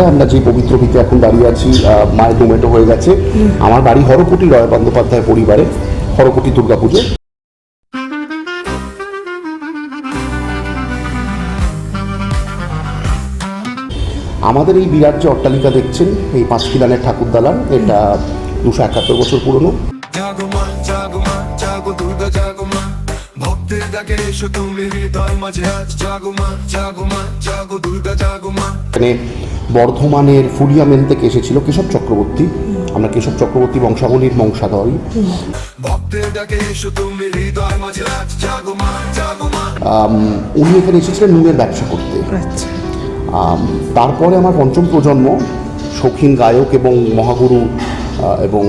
আমরা যে পবিত্র ভিতে এখন দাঁড়িয়ে আছি মায়ের ডোমেটো হয়ে গেছে। আমার বাড়ি হরকুটি রয় বন্দ্যোপাধ্যায় পরিবারে হরকুটি দুর্গাপুজো। আমাদের এই বিরাট যে অট্টালিকা দেখছেন এই পাঁচ কিলানের ঠাকুর দালান এটা দুশো একাত্তর বছর পুরনো। এখানে বর্ধমানের ফুলিয়ামেন থেকে এসেছিল কেশব চক্রবর্তী। আমরা কেশব চক্রবর্তী বংশাবলীর বংশাধরী উনি এখানে এসেছিলেন নুনের ব্যবসা করতে। আচ্ছা। তারপরে আমার পঞ্চম প্রজন্ম শৌখিন গায়ক এবং মহাগুরু এবং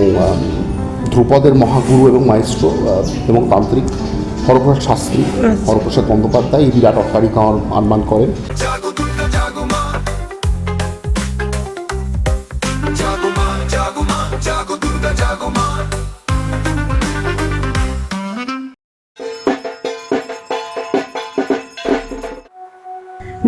ধ্রুপদের মহাগুরু এবং মাইস্ট্রো এবং তান্ত্রিক হরপ্রসাদ শাস্ত্রী হরপ্রসাদ বন্দ্যোপাধ্যায় এই বিরাট অট্টালিকা আনমান করেন।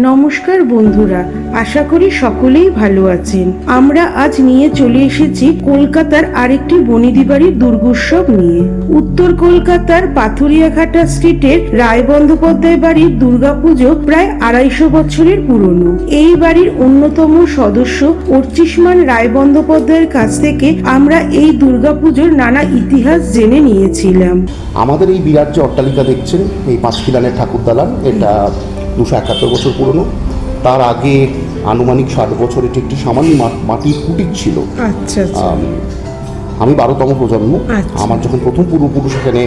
নমস্কার বন্ধুরা, আশা করি সকলেই ভালো আছেন। আমরা আজ নিয়ে চলে এসেছি কলকাতার আরেকটি বনিদি বাড়ির দুর্গোৎসব নিয়ে। উত্তর কলকাতার পাথুরিয়াঘাটা স্ট্রিটের রায় বন্দ্যোপাধ্যায় বাড়ির দুর্গাপুজো প্রায় আড়াইশো বছরের পুরনো। এই বাড়ির অন্যতম সদস্য অর্চিষ্মান রায় বন্দ্যোপাধ্যায়ের কাছ থেকে আমরা এই দুর্গাপুজোর নানা ইতিহাস জেনে নিয়েছিলাম। আমাদের এই বিরাট যে অট্টালিকা দেখছেন, এই পাঁচ কিলানের ঠাকুর দালান এটা দুশো একাত্তর বছর পুরনো। তার আগে আনুমানিক ষাট বছর এটি একটি সামান্য মাটির কুটির ছিল। আচ্ছা আমি বারোতম প্রজন্ম। আচ্ছা। আমার যখন প্রথম পূর্বপুরুষ এখানে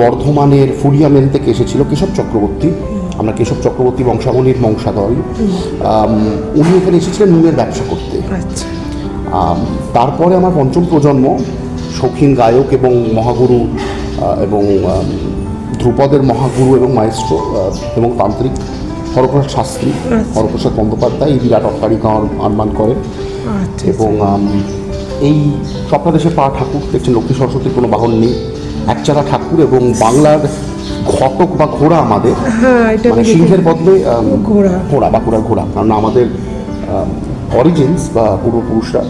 বর্ধমানের ফুলিয়ামেন থেকে এসেছিল কেশব চক্রবর্তী। আমরা কেশব চক্রবর্তী বংশাবলীর বংশাধরী উনি এখানে এসেছিলেন নুনের ব্যবসা করতে। আচ্ছা। তারপরে আমার পঞ্চম প্রজন্ম শৌখিন গায়ক এবং মহাগুরু এবং ধ্রুপদের মহাগুরু এবং মাইস্ট্রো এবং তান্ত্রিক হরপ্রসাদ শাস্ত্রী হরপ্রসাদ বন্দ্যোপাধ্যায় এই বিরাট অট্টালিকা আনমান করেন আচ্ছা এবং এই স্বপ্নাদেশে পা ঠাকুর দেখছেন লক্ষ্মী সরস্বতীর কোনো বাহন নেই। একচারা ঠাকুর এবং বাংলার ঘটক বা ঘোড়া আমাদের। হ্যাঁ এটা মানে সিংহের বদলে ঘোড়া। ঘোড়া বাঁকুড়ার ঘোড়া। কারণ আমাদের অরিজিনস বা পূর্বপুরুষরা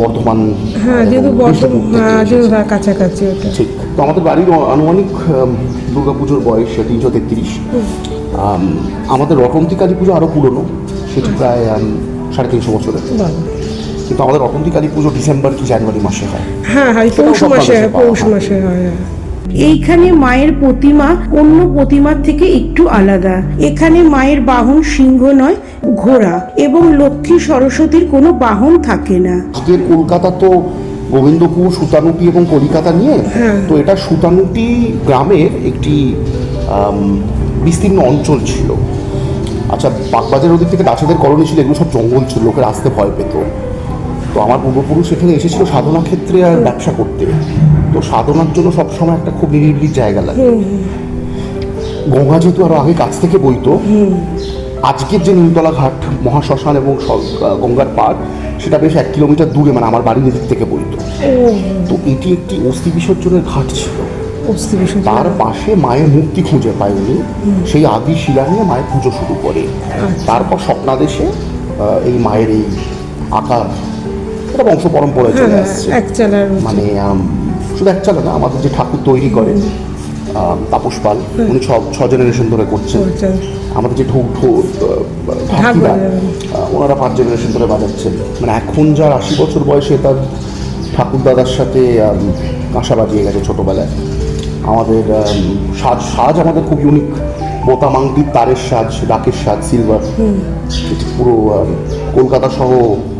বর্ধমান হ্যাঁ যেহেতু বর্ধমান হ্যাঁ কাছাকাছি ওটা ঠিক। তো আমাদের বাড়ির আনুমানিক দুর্গা দুর্গাপুজোর বয়স তিনশো তেত্রিশ। আমাদের রটন্তী কালী পুজো আরও পুরনো সেটি প্রায় সাড়ে তিনশো বছরের। কিন্তু আমাদের রটন্তী কালী পুজো ডিসেম্বর কি জানুয়ারি মাসে হয়? হ্যাঁ হ্যাঁ পৌষ মাসে পৌষ। মাসে হয় হ্যাঁ। এইখানে মায়ের প্রতিমা অন্য প্রতিমার থেকে একটু আলাদা। এখানে মায়ের বাহন সিংহ নয় ঘোড়া এবং লক্ষ্মী সরস্বতীর কোনো বাহন থাকে না। আজকের কলকাতা তো গোবিন্দপুর সুতানুটি এবং কলিকাতা নিয়ে হ্যাঁ। তো এটা সুতানুটি গ্রামের একটি বিস্তীর্ণ অঞ্চল ছিল। আচ্ছা বাগবাজারের ওদিক থেকে দাসাদের কলোনি ছিল এগুলো সব জঙ্গল ছিল লোকের আসতে ভয় পেত। তো আমার পূর্বপুরুষ এখানে এসেছিল সাধনা ক্ষেত্রে আর ব্যবসা করতে। তো সাধনার জন্য সবসময় একটা খুব নিরিবিলি জায়গা লাগে। গঙ্গা যেহেতু আরও আগে কাছ থেকে বইতো আজকের যে নিমতলা ঘাট মহাশ্মশান এবং গঙ্গার পার সেটা বেশ এক কিলোমিটার দূরে মানে আমার বাড়ির এদিক থেকে বইতো। তো এটি একটি অস্থি বিসর্জনের ঘাট ছিল। তার পাশে মায়ের মূর্তি খুঁজে পায় উনি। সেই আদি শিলা নিয়ে মায়ের পুজো শুরু করে। তারপর স্বপ্নাদেশে এই মায়ের এই আকার এটা বংশ পরম্পরায় চলে হ্যাঁ আসছে। মানে শুধু এক চালা না আমাদের যে ঠাকুর তৈরি করে তাপস পাল উনি ছ ছ জেনারেশন ধরে করছেন। আমাদের যে ঢোক ঢোক ঢাকিরা ওনারা পাঁচ জেনারেশন ধরে বাজাচ্ছেন। মানে এখন যার আশি বছর বয়সে তার ঠাকুর দাদার সাথে কাঁসা বাজিয়ে গেছে ছোটোবেলায়। আমাদের সাজ সাজ আমাদের খুব ইউনিক বোতাম আংটির তারের সাজ ডাকের সাজ সিলভার পুরো কলকাতা সহ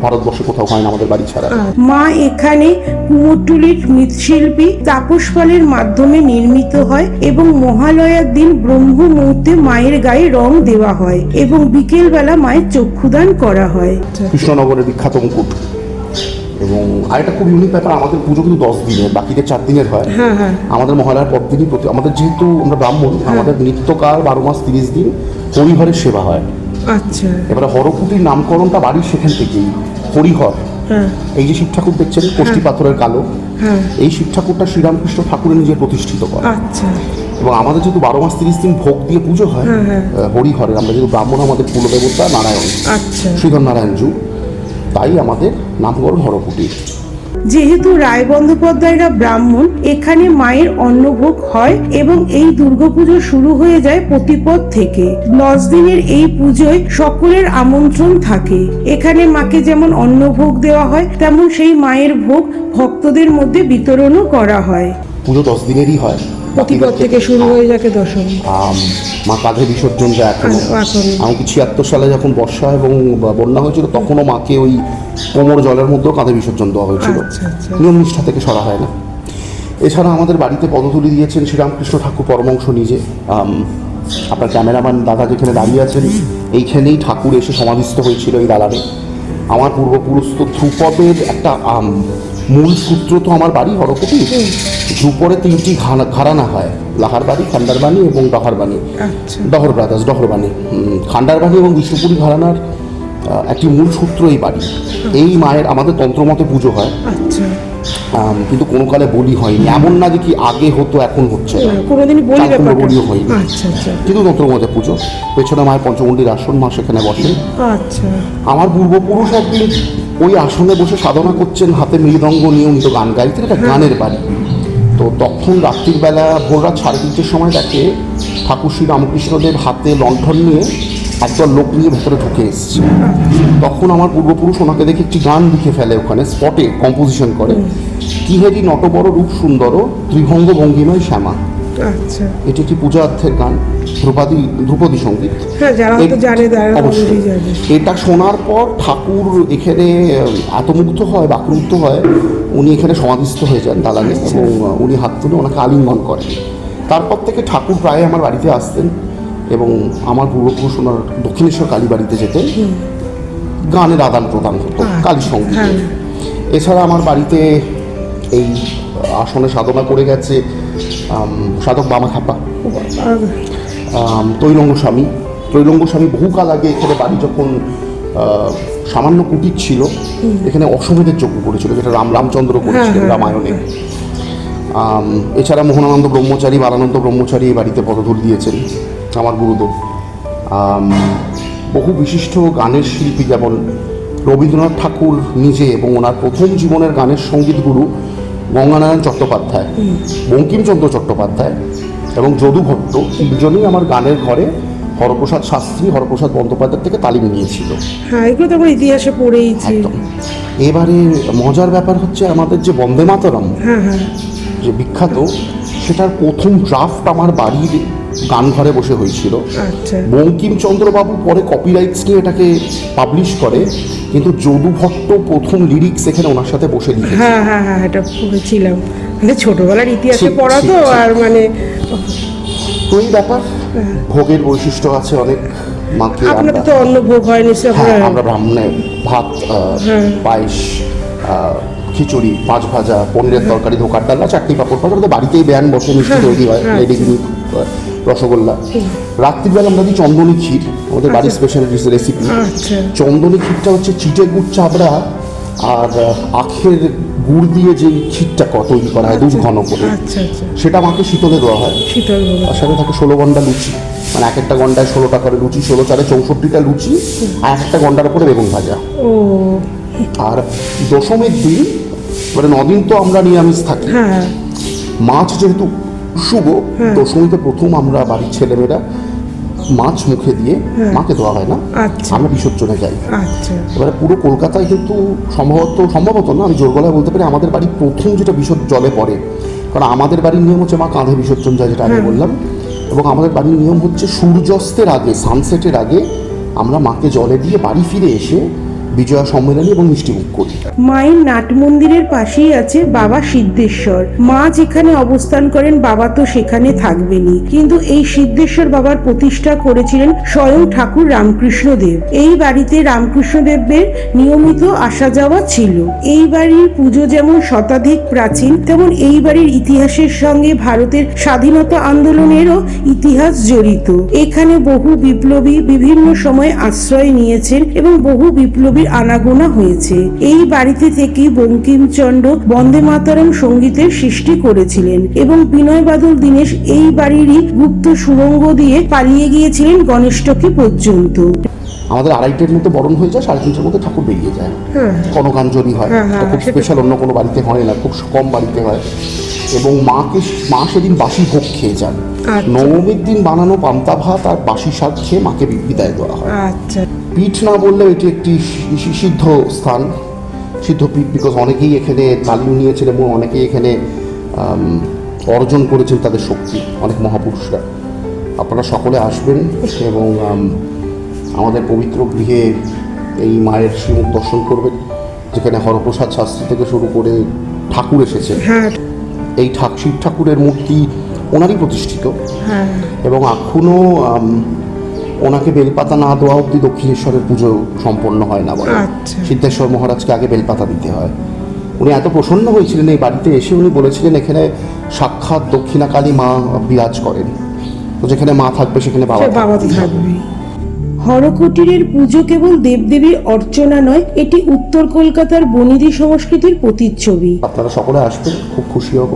ভারতবর্ষে কোথাও হয় না আমাদের বাড়ি ছাড়া। মা এখানে কুমোরটুলির মৃৎশিল্পী তাপস পালের মাধ্যমে নির্মিত হয় এবং মহালয়ার দিন ব্রহ্ম মুহূর্তে মায়ের গায়ে রং দেওয়া হয় এবং বিকেলবেলা মায়ের চক্ষুদান করা হয়। কৃষ্ণনগরের বিখ্যাত মুকুট। এবং আরেকটা খুব ইউনিক ব্যাপার আমাদের পুজো কিন্তু দশ দিনের বাকিদের চার দিনের হয়। হ্যাঁ হ্যাঁ। আমাদের মহালয়ার পর দিনই প্রতি আমাদের যেহেতু আমরা ব্রাহ্মণ আমাদের নিত্যকাল বারো মাস তিরিশ দিন হরিহরের সেবা হয়। আচ্ছা। এবারে হরকুটির নামকরণটা বাড়ির সেখান থেকেই হরিহর। হ্যাঁ। এই যে শিব ঠাকুর দেখছেন কষ্টি পাথরের কালো হ্যাঁ। এই শিব ঠাকুরটা শ্রীরামকৃষ্ণ ঠাকুরের নিজে প্রতিষ্ঠিত করে। আচ্ছা। এবং আমাদের যেহেতু বারো মাস তিরিশ দিন ভোগ দিয়ে পুজো হয় হ্যাঁ, হ্যাঁ। হরিহরের আমরা যেহেতু ব্রাহ্মণ আমাদের কুলদেবতা নারায়ণ আচ্ছা। শ্রীধর নারায়ণ যু তাই আমাদের নামকরণ হরকুটির যেহেতু রায় বন্দ্যোপাধ্যায়রা ব্রাহ্মণ এখানে মায়ের অন্নভোগ হয় এবং এই দুর্গাপুজো শুরু হয়ে যায় প্রতিপদ থেকে। দশ দিনের এই পুজোয় সকলের আমন্ত্রণ থাকে। এখানে মাকে যেমন অন্নভোগ দেওয়া হয় তেমন সেই মায়ের ভোগ ভক্তদের মধ্যে বিতরণও করা হয়। পুজো দশ দিনেরই হয়। প্রতিপদ থেকে শুরু হয়ে যাকে দশমী। মা কাঁধে বিসর্জন যায় এখনও? এমনকি ছিয়াত্তর সালে যখন বর্ষা এবং বন্যা হয়েছিল তখনও মাকে ওই কোমর জলের মধ্যেও কাঁধে বিসর্জন দেওয়া হয়েছিল। আচ্ছা, আচ্ছা। নিয়ম নিষ্ঠা থেকে সরা হয় না। এছাড়া আমাদের বাড়িতে পদতুলি দিয়েছেন শ্রীরামকৃষ্ণ ঠাকুর পরমংশ নিজে। আপনার ক্যামেরাম্যান দাদা যেখানে দাঁড়িয়ে আছেন এইখানেই ঠাকুর এসে সমাধিস্থ হয়েছিল এই দালানে। আমার পূর্বপুরুষ তো ধ্রুপদের একটা মূল সূত্র তো আমার বাড়ি হরকুটি ধ্রুপরে তিনটি ঘরানা হয়। লাহারবাড়ি খান্ডারবাণী এবং ডহারবাণী। আচ্ছা। ডহর ব্রাদার্স ডহরবাণী। খান্ডারবাণী এবং বিষ্ণুপুরী ঘরানার একটি মূল সূত্র এই বাড়ি। এই মায়ের আমাদের তন্ত্রমতে পুজো হয়। আচ্ছা। কিন্তু কোনো কালে বলি হয়নি। এমন না যে কি আগে হতো এখন হচ্ছে না। বলিও হয়নি। আচ্ছা কিন্তু তন্ত্রমতে পুজো। পেছনে মায়ের পঞ্চমন্ডির আসন মা সেখানে বসেন। আচ্ছা। আমার পূর্বপুরুষ একদিন ওই আসনে বসে সাধনা করছেন হাতে মৃদঙ্গ নিয়মিত গান গাইতেন। এটা গানের বাড়ি। তো তখন রাত্রিবেলা বেলা ভোর রাত সাড়ে তিনটের সময় দেখে ঠাকুর শ্রী রামকৃষ্ণদেব হাতে লণ্ঠন নিয়ে একদল লোক নিয়ে ভেতরে ঢুকে এসছে। তখন আমার পূর্বপুরুষ ওনাকে দেখে একটি গান লিখে ফেলে ওখানে স্পটে কম্পোজিশন করে। কিহেরি নটবর রূপ সুন্দর ত্রিভঙ্গ ভঙ্গিময় শ্যামা। আচ্ছা। এটি একটি পূজার্থের গান ধ্রুপাদি ধ্রুপদী সংগীত। হ্যাঁ যারা হয়তো জানে তারা অবশ্যই। অবশ্যই এটা শোনার পর ঠাকুর এখানে আহ, এত মুগ্ধ হয় বাকরুদ্ধ হয়। উনি এখানে সমাধিস্থ হয়ে যান দালানে আচ্ছা। এবং উনি হাত তুলে ওনাকে আলিঙ্গন করেন। তারপর থেকে ঠাকুর প্রায় আমার বাড়িতে আসতেন এবং আমার পূর্বপুরুষ ওনার দক্ষিণেশ্বর কালী বাড়িতে যেতেন গানের আদান প্রদান হতো আচ্ছা, কালী সংগীত। হ্যাঁ। এছাড়া আমার বাড়িতে এই আসনে সাধনা করে গেছে সাধক বামা খাপা। তৈলঙ্গ স্বামী। তৈলঙ্গ স্বামী বহুকাল আগে এখানে বাড়ি যখন সামান্য কুটির ছিল এখানে অশ্বমেধের যজ্ঞ করেছিল যেটা রাম রামচন্দ্র করেছিলেন হ্যাঁ, রামায়ণে। এছাড়া মোহনানন্দ ব্রহ্মচারী বারানন্দ ব্রহ্মচারী এই বাড়িতে পদধূল দিয়েছেন আমার গুরুদেব। বহু বিশিষ্ট গানের শিল্পী যেমন রবীন্দ্রনাথ ঠাকুর নিজে এবং ওনার প্রথম জীবনের গানের সংগীত গুরু গঙ্গানারায়ণ চট্টোপাধ্যায় বঙ্কিমচন্দ্র চট্টোপাধ্যায় এবং যদু ভট্ট তিনজনই আমার গানের ঘরে হরপ্রসাদ শাস্ত্রী হরপ্রসাদ বন্দ্যোপাধ্যায় থেকে তালিম নিয়েছিল হ্যাঁ এগুলো তো আমরা ইতিহাসে পড়েইছি। এবারে মজার ব্যাপার হচ্ছে আমাদের যে বন্দে মাতরম হ্যাঁ হ্যাঁ। যে বিখ্যাত সেটার প্রথম ড্রাফট আমার বাড়ির গান ঘরে বসে হয়েছিল। আচ্ছা। বঙ্কিমচন্দ্রবাবু পরে কপিরাইটস নিয়ে এটাকে পাবলিশ করে কিন্তু যদু ভট্ট প্রথম লিরিক্স এখানে ওনার সাথে বসে লিখেছে হ্যাঁ হ্যাঁ হ্যাঁ এটা পড়েছিলাম মানে ছোটবেলার ইতিহাসে পড়া তো আর মানে তো এই ব্যাপার ভোগের বৈশিষ্ট্য আছে অনেক মাকে আপনাদের তো অন্ন ভোগ হয় নিশ্চয় হ্যাঁ আমরা ব্রাহ্মণে ভাত হ্যাঁ। পায়েস খিচুড়ি মাছ ভাজা পনিরের তরকারি ধোকার ডাল্লা চাটনি পাঁপড় পাঁপড় তো বাড়িতেই ব্যায়াম বসে মিষ্টি হ্যাঁ, তৈরি হয় হ্যাঁ, লেডি রসগোল্লা। রাত্রিবেলা আমরা দিই চন্দনী ক্ষীর আমাদের বাড়ির স্পেশাল রেসিপি আচ্ছা। চন্দনী ক্ষীরটা হচ্ছে চিটে গুড় চাবড়া আর আখের গুড় দিয়ে যে ক্ষীরটা তৈরি করা হয় দুধ ঘন করে। আচ্ছা আচ্ছা। সেটা মাকে শীতলে দেওয়া হয়। তার সাথে থাকে ষোলো গন্ডা লুচি। মানে এক একটা গন্ডায় ষোলোটা করে লুচি ষোলো চারে চৌষট্টিটা লুচি আর এক একটা গন্ডার উপরে বেগুন ভাজা। আর দশমীর দিন মানে নদিন তো আমরা নিরামিষ থাকি। হ্যাঁ। মাছ যেহেতু শুভ। দশমীতে প্রথম আমরা বাড়ির ছেলেমেয়েরা মাছ মুখে দিয়ে মাকে দেওয়া হয় না। আচ্ছা। আমরা বিসর্জনে যাই। আচ্ছা। এবারে পুরো কলকাতায় কিন্তু সম্ভবত সম্ভবত না আমি জোর গলায় বলতে পারি আমাদের বাড়ি প্রথম যেটা বিসর্জন জলে পড়ে। কারণ আমাদের বাড়ির নিয়ম হচ্ছে মা কাঁধে বিসর্জন যায় যেটা আগে বললাম। এবং আমাদের বাড়ির নিয়ম হচ্ছে সূর্যাস্তের আগে সানসেটের আগে আমরা মাকে জলে দিয়ে বাড়ি ফিরে এসে বিজয়া সম্মেলনী এবং মিষ্টিমুখ করি। মায়ের নাট মন্দিরের পাশেই আছে বাবা সিদ্ধেশ্বর। মা যেখানে অবস্থান করেন, বাবা তো সেখানে থাকবেনই। কিন্তু এই সিদ্ধেশ্বর বাবার প্রতিষ্ঠা করেছিলেন স্বয়ং ঠাকুর রামকৃষ্ণ দেব এই বাড়িতে রামকৃষ্ণ দেবের নিয়মিত আসা যাওয়া ছিল। এই বাড়ির পুজো যেমন শতাধিক প্রাচীন, তেমন এই বাড়ির ইতিহাসের সঙ্গে ভারতের স্বাধীনতা আন্দোলনেরও ইতিহাস জড়িত। এখানে বহু বিপ্লবী বিভিন্ন সময় আশ্রয় নিয়েছেন এবং বহু বিপ্লবীর বাড়ির আনাগোনা হয়েছে। এই বাড়িতে থেকেই বঙ্কিমচন্দ্র বন্দে মাতরম সঙ্গীতের সৃষ্টি করেছিলেন এবং বিনয় বাদল দীনেশ এই বাড়িরই গুপ্ত সুড়ঙ্গ দিয়ে পালিয়ে গিয়েছিলেন গণেশটকি পর্যন্ত। আমাদের আড়াইটের মধ্যে বরণ হয়ে যায় সাড়ে তিনটের মধ্যে ঠাকুর বেরিয়ে যায়। হ্যাঁ। কনকাঞ্জলি হয় হ্যাঁ, হ্যাঁ, খুব স্পেশাল অন্য কোনো বাড়িতে হয় না খুব কম বাড়িতে হয়। এবং মাকে মা সেদিন বাসি ভোগ খেয়ে যান। নবমীর দিন বানানো পান্তা ভাত আর বাসি শাক খেয়ে মাকে বিদায় দেওয়া হয়। আচ্ছা। পীঠ না বললেও এটি একটি সিদ্ধ স্থান। সিদ্ধ পীঠ বিকজ অনেকেই এখানে তালিম নিয়েছেন এবং অনেকেই এখানে অর্জন করেছেন তাদের শক্তি অনেক মহাপুরুষরা। আপনারা সকলে আসবেন এবং আমাদের পবিত্র গৃহে এই মায়ের শ্রীমুখ দর্শন করবেন যেখানে হরপ্রসাদ শাস্ত্রী থেকে শুরু করে ঠাকুর এসেছেন। হ্যাঁ। এই ঠাক শিব ঠাকুরের মূর্তি ওনারই প্রতিষ্ঠিত। হ্যাঁ। এবং এখনও ওনাকে বেলপাতা না দেওয়া অব্দি দক্ষিণেশ্বরের পুজো সম্পন্ন হয় না বলে। আচ্ছা। সিদ্ধেশ্বর মহারাজকে আগে বেলপাতা দিতে হয়। উনি এত প্রসন্ন হয়েছিলেন এই বাড়িতে এসে উনি বলেছিলেন এখানে সাক্ষাৎ দক্ষিণাকালী মা বিরাজ করেন। তো যেখানে মা থাকবে সেখানে বাবা। থাকবেই হরকুটিরের পুজো কেবল দেবদেবীর অর্চনা নয় এটি উত্তর কলকাতার বনিদি সংস্কৃতির প্রতিচ্ছবি। আপনারা সকলে আসবেন খুব খুশি হব।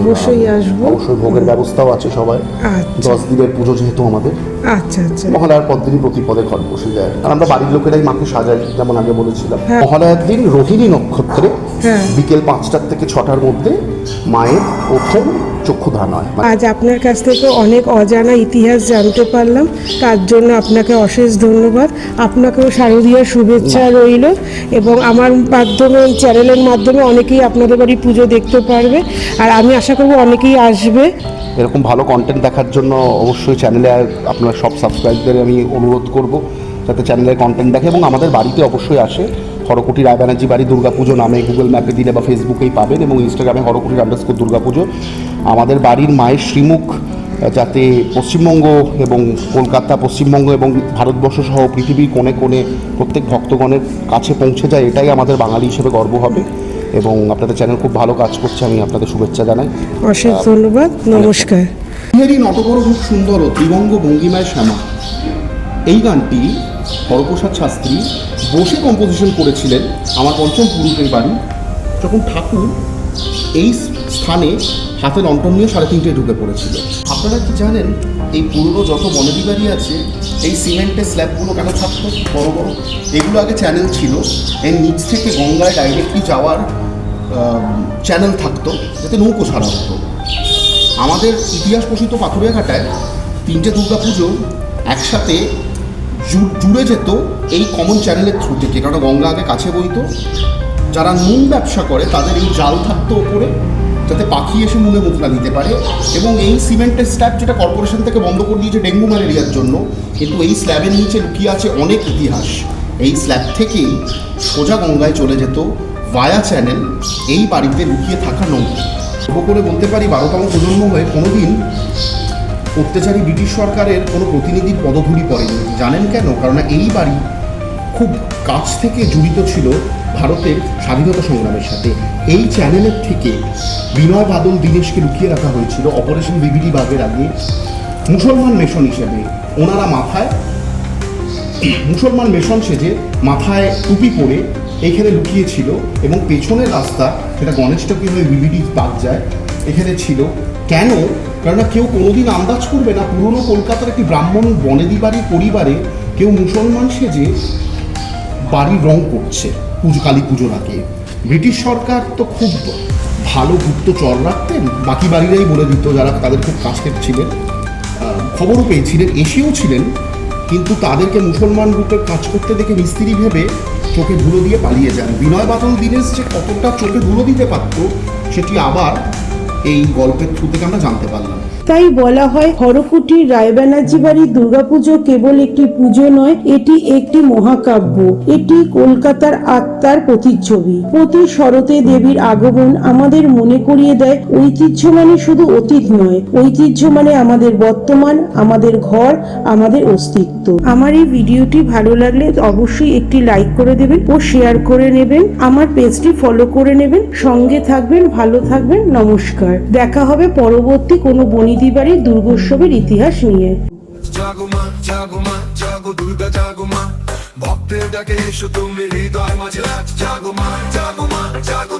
অবশ্যই আসব। অবশ্যই ভোগের ব্যবস্থাও আছে সবাই আচ্ছা দশ দিনের পুজো যেহেতু আমাদের আচ্ছা আচ্ছা মহালয়ার পর দিনই প্রতিপদে ঘর বসে যায় আর আমরা বাড়ির লোকেরাই মাকে সাজাই যেমন আগে বলেছিলাম হ্যাঁ। মহালয়ার দিন রোহিণী নক্ষত্রে হ্যাঁ। বিকেল পাঁচটার থেকে ছটার মধ্যে মায়ের প্রথম চক্ষুদান হয় আজ আপনার কাছ থেকে অনেক অজানা ইতিহাস জানতে পারলাম। তার জন্য আপনাকে অশেষ ধন্যবাদ। আপনাকেও শারদীয়ার শুভেচ্ছা রইল এবং আমার মাধ্যমে চ্যানেলের মাধ্যমে অনেকেই আপনাদের বাড়ি পুজো দেখতে পারবে। আর আমি আশা করব অনেকেই আসবে। এরকম ভালো কন্টেন্ট দেখার জন্য অবশ্যই চ্যানেলে আপনার সব সাবস্ক্রাইবদের আমি অনুরোধ করব যাতে চ্যানেলের কন্টেন্ট দেখে এবং আমাদের বাড়িতে অবশ্যই আসে। হরকুটি রায় ব্যানার্জি বাড়ি দুর্গাপুজো নামে গুগল ম্যাপে দিলে বা ফেসবুকেই পাবেন এবং ইনস্টাগ্রামে হরকুটি আন্ডারস্কোর দুর্গাপুজো। আমাদের বাড়ির মায়ের শ্রীমুখ যাতে পশ্চিমবঙ্গ এবং কলকাতা পশ্চিমবঙ্গ এবং ভারতবর্ষ সহ পৃথিবীর কোণে কোণে প্রত্যেক ভক্তগণের কাছে পৌঁছে যায় এটাই আমাদের বাঙালি হিসেবে গর্ব হবে। এবং আপনাদের চ্যানেল খুব ভালো কাজ করছে আমি আপনাদের শুভেচ্ছা জানাই। অশেষ ধন্যবাদ নমস্কার। মেরি নটবর খুব সুন্দর ত্রিবঙ্গ ভঙ্গিমায় শ্যামা। এই গানটি হরপ্রসাদ শাস্ত্রী বসে কম্পোজিশন করেছিলেন আমার পঞ্চম পুরুষের বাড়ি। যখন ঠাকুর এই স্থানে হাতে লন্ঠন নিয়ে সাড়ে তিনটে ঢুকে পড়েছিল। আপনারা কি জানেন, এই পুরনো যত বনেদি বাড়ি আছে, এই সিমেন্টের স্ল্যাবগুলো কেন থাকতো বড় বড়। এগুলো আগে চ্যানেল ছিল। এর নিচ থেকে গঙ্গায় ডাইরেক্টলি যাওয়ার চ্যানেল থাকতো, যাতে নৌকো ছাড়া হতো। আমাদের ইতিহাস প্রসিদ্ধ পাথুরিয়া ঘাটায় তিনটে দুর্গা পুজো একসাথে জুড়ে যেত এই কমন চ্যানেলের থ্রু থেকে। কারণ গঙ্গা আগে কাছে বইতো। যারা নুন ব্যবসা করে, তাদের এই জাল থাকতো ওপরে। যাতে পাখি এসে নুনে মুখ না দিতে পারে এবং এই সিমেন্টের স্ল্যাব যেটা কর্পোরেশন থেকে বন্ধ করে দিয়েছে ডেঙ্গু ম্যালেরিয়ার জন্য, কিন্তু এই স্ল্যাবের নিচে লুকিয়ে আছে অনেক ইতিহাস। এই স্ল্যাব থেকেই সোজা গঙ্গায় চলে যেত ভায়া চ্যানেল এই বাড়িতে লুকিয়ে থাকা নৌকো। করে বলতে পারি, বারোতম প্রজন্ম হয়ে কোনোদিন অত্যাচারী ব্রিটিশ সরকারের কোনো প্রতিনিধির পদধূলি পড়েনি। জানেন কেন? কারণ এই বাড়ি খুব কাছ থেকে জড়িত ছিল ভারতের স্বাধীনতা সংগ্রামের সাথে। এই চ্যানেলের থেকে বিনয় বাদল দীনেশকে লুকিয়ে রাখা হয়েছিল অপারেশন বিবিডি বাগের আগে। মুসলমান মেশন হিসেবে ওনারা মাথায় মুসলমান মেশন সেজে মাথায় টুপি পরে এখানে লুকিয়েছিল এবং পেছনের রাস্তা সেটা গণেশটকি হয়ে বিবিডি বাদ যায়, এখানে ছিল। কেন? কেননা কেউ কোনোদিন আন্দাজ করবে না, পুরনো কলকাতার একটি ব্রাহ্মণ বনেদি বাড়ির পরিবারে কেউ মুসলমান সেজে বাড়ি রং করছে। পুজো, কালী পুজোর আগে ব্রিটিশ সরকার তো খুব ভালো গুপ্তচর রাখতেন, বাকি বাড়িরাই বলে দিত যারা তাদের খুব কাছের ছিলেন। খবরও পেয়েছিলেন, এসেও ছিলেন, কিন্তু তাদেরকে মুসলমান রূপে কাজ করতে দেখে মিস্ত্রি ভেবে চোখে ধুলো দিয়ে পালিয়ে যান। বিনয় বাদল দীনেশ যে কতটা চোখে ধুলো দিতে পারত, সেটি আবার এই গল্পের থ্রু থেকে আমরা জানতে পারলাম তাই বলা হয় হরকুটির রায় ব্যানার্জি বাড়ির দুর্গাপুজো কেবল একটি পুজো নয়, এটি একটি মহাকাব্য। এটি কলকাতার আত্মার প্রতিচ্ছবি। প্রতি শরতে দেবীর আগমন আমাদের মনে করিয়ে দেয়, ঐতিহ্য মানে শুধু অতীত নয়, ঐতিহ্য মানে আমাদের বর্তমান, আমাদের ঘর, আমাদের অস্তিত্ব। আমার এই ভিডিওটি ভালো লাগলে অবশ্যই একটি লাইক করে দেবেন ও শেয়ার করে নেবেন, আমার পেজটি ফলো করে নেবেন। সঙ্গে থাকবেন, ভালো থাকবেন, নমস্কার। দেখা হবে পরবর্তী কোনো বনিদি বাড়ির দুর্গোৎসবের ইতিহাস নিয়ে। জাগো মা জাগো মা, জাগো দুর্গা, জাগো মা। ভক্তের ডাকে এসো তুমি হৃদয় মাঝে আজ জাগো মা জাগো মা, জাগো